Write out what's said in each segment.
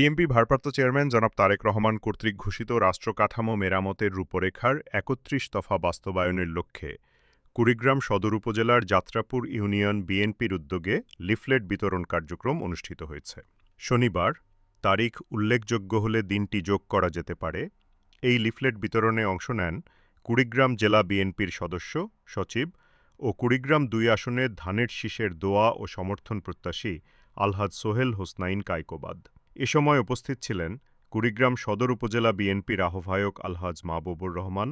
BNP ভারপ্রাপ্ত chairman জনাব তারেক রহমান কর্তৃক ঘোষিত রাষ্ট্র কাঠামো মেরামতের রূপরেখার একত্রিশ দফা বাস্তবায়নের লক্ষ্যে কুড়িগ্রাম সদর উপজেলার যাত্রাপুর ইউনিয়ন বিএনপির উদ্যোগে লিফলেট বিতরণ কার্যক্রম অনুষ্ঠিত হয়েছে। শনিবার তারিখ উল্লেখযোগ্য হলে দিনটি যোগ করা যেতে পারে। এই লিফলেট বিতরণে অংশ নেন কুড়িগ্রাম জেলা বিএনপির সদস্য, সচিব ও কুড়িগ্রাম দুই আসনের ধানের শীষের দোয়া ও সমর্থন প্রত্যাশী আলহাজ সোহেল হোসনাইন কায়কোবাদ এ সময় উপস্থিত ছিলেন কুড়িগ্রাম সদর উপজেলা বিএনপির আহ্বায়ক আলহাজ মাহবুবুর রহমান,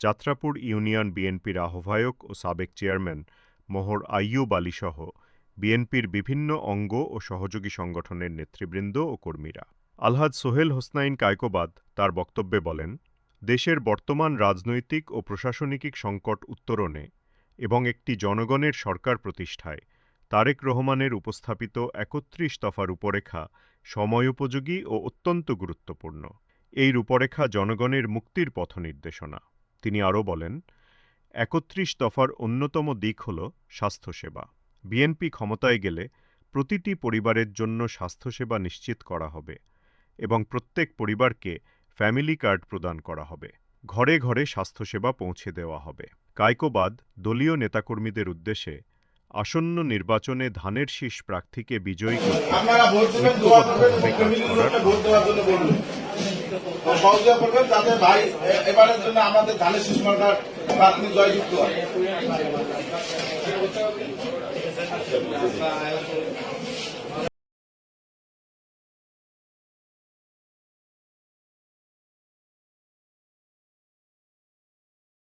যাত্রাপুর ইউনিয়ন বিএনপির আহ্বায়ক ও সাবেক চেয়ারম্যান মোহর আইয়ুব আলীসহ বিএনপির বিভিন্ন অঙ্গ ও সহযোগী সংগঠনের নেতৃবৃন্দ ও কর্মীরা। আলহাজ সোহেল হোসনাইন কায়কোবাদ তার বক্তব্যে বলেন, দেশের বর্তমান রাজনৈতিক ও প্রশাসনিক সংকট উত্তরণে এবং একটি জনগণের সরকার প্রতিষ্ঠায় তারেক রহমানের উপস্থাপিত একত্রিশ দফার রূপরেখা সময়োপযোগী ও অত্যন্ত গুরুত্বপূর্ণ। এই রূপরেখা জনগণের মুক্তির পথ নির্দেশনা। তিনি আরও বলেন, একত্রিশ দফার অন্যতম দিক হল স্বাস্থ্যসেবা। বিএনপি ক্ষমতায় গেলে প্রতিটি পরিবারের জন্য স্বাস্থ্যসেবা নিশ্চিত করা হবে এবং প্রত্যেক পরিবারকে ফ্যামিলি কার্ড প্রদান করা হবে। ঘরে ঘরে স্বাস্থ্যসেবা পৌঁছে দেওয়া হবে। কায়কোবাদ দলীয় নেতাকর্মীদের উদ্দেশ্যে আসন্ন নির্বাচনে ধানের শীষ প্রার্থীকে বিজয়ী করতে আপনারা ভোট দেবেন দোয়া করবেন ঐক্যবদ্ধভাবে কাজ করার ভোট দেওয়ার জন্য বলবেন তো সহযোগিতা করবেন যাতে ভাই এবারের জন্য আমাদের ধানের শীষ মার্কার প্রার্থী জয়যুক্ত হয়।